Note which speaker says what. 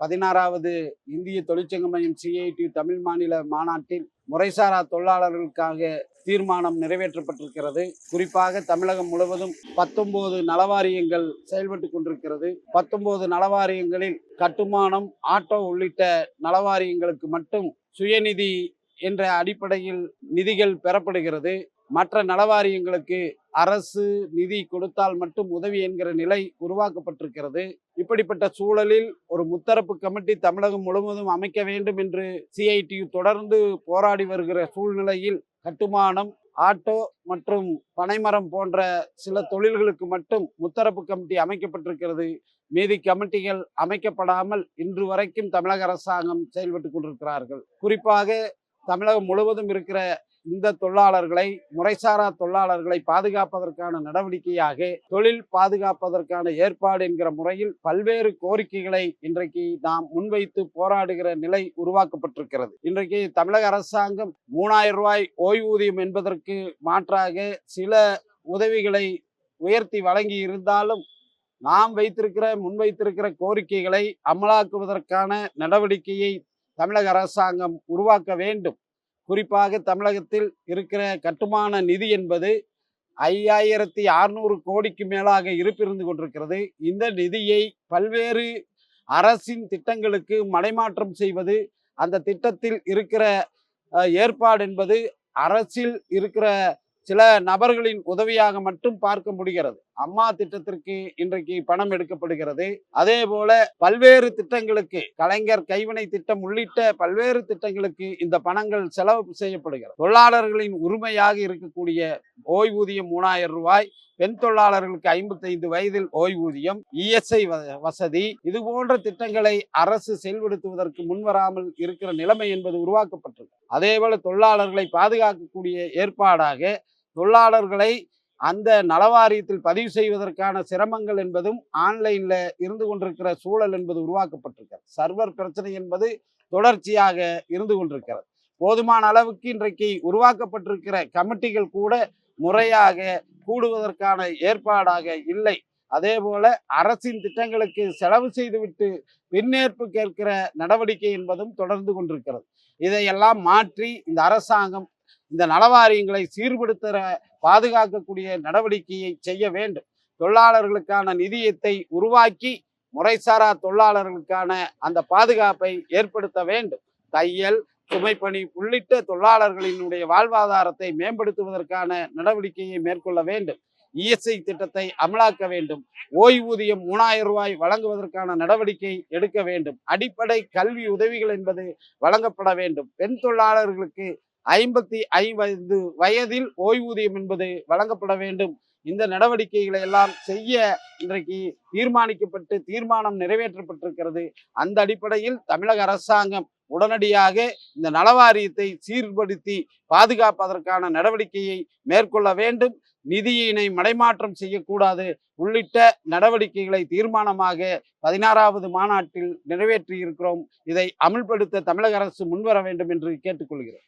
Speaker 1: பதினாறாவது இந்திய தொழிற்சங்க மையம் சிஐடி தமிழ் மாநில மாநாட்டில் முறைசாரா தொழிலாளர்களுக்காக தீர்மானம் நிறைவேற்றப்பட்டிருக்கிறது. குறிப்பாக தமிழகம் முழுவதும் பத்தொன்பது நலவாரியங்கள் செயல்பட்டு கொண்டிருக்கிறது. பத்தொன்பது நலவாரியங்களில் கட்டுமானம் ஆட்டோ உள்ளிட்ட நலவாரியங்களுக்கு மட்டும் சுயநிதி என்ற அடிப்படையில் நிதிகள் பெறப்படுகிறது. மற்ற நலவாரியங்களுக்கு அரசு நிதி கொடுத்தால் மட்டும் உதவி என்கிற நிலை உருவாக்கப்பட்டிருக்கிறது. இப்படிப்பட்ட சூழலில் ஒரு முத்தரப்பு கமிட்டி தமிழகம் முழுவதும் அமைக்க வேண்டும் என்று சிஐடியு தொடர்ந்து போராடி வருகிற சூழ்நிலையில் கட்டுமானம் ஆட்டோ மற்றும் பனைமரம் போன்ற சில தொழில்களுக்கு மட்டும் முத்தரப்பு கமிட்டி அமைக்கப்பட்டிருக்கிறது. மீதி கமிட்டிகள் அமைக்கப்படாமல் இன்று வரைக்கும் தமிழக அரசாங்கம் செயல்பட்டு கொண்டிருக்கிறார்கள். குறிப்பாக தமிழகம் முழுவதும் இருக்கிற இந்த தொழிலாளர்களை முறைசாரா தொழிலாளர்களை பாதுகாப்பதற்கான நடவடிக்கையாக தொழில் பாதுகாப்பதற்கான ஏற்பாடு என்கிற முறையில் பல்வேறு கோரிக்கைகளை இன்றைக்கு நாம் முன்வைத்து போராடுகிற நிலை உருவாக்கப்பட்டிருக்கிறது. இன்றைக்கு தமிழக அரசாங்கம் மூணாயிரம் ரூபாய் ஓய்வூதியம் என்பதற்கு மாற்றாக சில உதவிகளை உயர்த்தி வழங்கி இருந்தாலும் நாம் வைத்திருக்கிற முன்வைத்திருக்கிற கோரிக்கைகளை அமலாக்குவதற்கான நடவடிக்கையை தமிழக அரசாங்கம் உருவாக்க வேண்டும். குறிப்பாக தமிழகத்தில் இருக்கிற கட்டுமான நிதி என்பது ஐயாயிரத்தி அறுநூறு கோடிக்கு மேலாக இருப்பிருந்து கொண்டிருக்கிறது. இந்த நிதியை பல்வேறு அரசின் திட்டங்களுக்கு மடைமாற்றம் செய்வது அந்த திட்டத்தில் இருக்கிற ஏற்பாடு என்பது அரசில் இருக்கிற சில நபர்களின் உதவியாக மட்டும் பார்க்க முடிகிறது. அம்மா திட்டத்திற்கு இன்றைக்கு பணம் எடுக்கப்படுகிறது. அதே போல பல்வேறு திட்டங்களுக்கு கலைஞர் கைவினை திட்டம் உள்ளிட்ட பல்வேறு திட்டங்களுக்கு இந்த பணங்கள் செலவு செய்யப்படுகிறது. தொழிலாளர்களின் உரிமையாக இருக்கக்கூடிய ஓய்வூதியம் மூணாயிரம் ரூபாய் பெண் தொழிலாளர்களுக்கு ஐம்பத்தைந்து வயதில் ஓய்வூதியம் இஎஸ்ஐ வசதி இது போன்ற திட்டங்களை அரசு செயல்படுத்துவதற்கு முன்வராமல் இருக்கிற நிலைமை என்பது உருவாக்கப்பட்டது அதேபோல தொழிலாளர்களை பாதுகாக்கக்கூடிய ஏற்பாடாக தொழிலாளர்களை அந்த நலவாரியத்தில் பதிவு செய்வதற்கான சிரமங்கள் என்பதும் ஆன்லைனில் இருந்து கொண்டிருக்கிற சூழல் என்பது உருவாக்கப்பட்டிருக்கிறது. சர்வர் பிரச்சனை என்பது தொடர்ச்சியாக இருந்து கொண்டிருக்கிறது. போதுமான அளவுக்கு இன்றைக்கு உருவாக்கப்பட்டிருக்கிற கமிட்டிகள் கூட முறையாக கூடுவதற்கான ஏற்பாடாக இல்லை. அதே போல அரசின் திட்டங்களுக்கு செலவு செய்துவிட்டு பின்னேற்பு கேட்கிற நடவடிக்கை என்பதும் தொடர்ந்து கொண்டிருக்கிறது. இதையெல்லாம் மாற்றி இந்த அரசாங்கம் இந்த நலவாரியங்களை சீர்படுத்துகிற பாதுகாக்கக்கூடிய நடவடிக்கையை செய்ய வேண்டும். தொழிலாளர்களுக்கான நிதியத்தை உருவாக்கி முறைசாரா தொழிலாளர்களுக்கான அந்த பாதுகாப்பை ஏற்படுத்த வேண்டும். தையல் சுமைப்பணி உள்ளிட்ட தொழிலாளர்களினுடைய வாழ்வாதாரத்தை மேம்படுத்துவதற்கான நடவடிக்கையை மேற்கொள்ள வேண்டும். இஎஸ்ஐ திட்டத்தை அமலாக்க வேண்டும். ஓய்வூதியம் மூணாயிரம் ரூபாய் வழங்குவதற்கான நடவடிக்கை எடுக்க வேண்டும். அடிப்படை கல்வி உதவிகள் என்பது வழங்கப்பட வேண்டும். பெண் தொழிலாளர்களுக்கு ஐம்பத்தி ஐந்து வயதில் ஓய்வூதியம் என்பது வழங்கப்பட வேண்டும். இந்த நடவடிக்கைகளை எல்லாம் செய்ய இன்றைக்கு தீர்மானிக்கப்பட்டு தீர்மானம் நிறைவேற்றப்பட்டிருக்கிறது. அந்த அடிப்படையில் தமிழக அரசாங்கம் உடனடியாக இந்த நலவாரியத்தை சீர்படுத்தி பாதுகாப்பதற்கான நடவடிக்கையை மேற்கொள்ள வேண்டும். நிதியினை மடைமாற்றம் செய்யக்கூடாது. உள்ளிட்ட நடவடிக்கைகளை தீர்மானமாக பதினாறாவது மாநாட்டில் நிறைவேற்றியிருக்கிறோம். இதை அமுல்படுத்த தமிழக அரசு முன்வர வேண்டும் என்று கேட்டுக்கொள்கிறோம்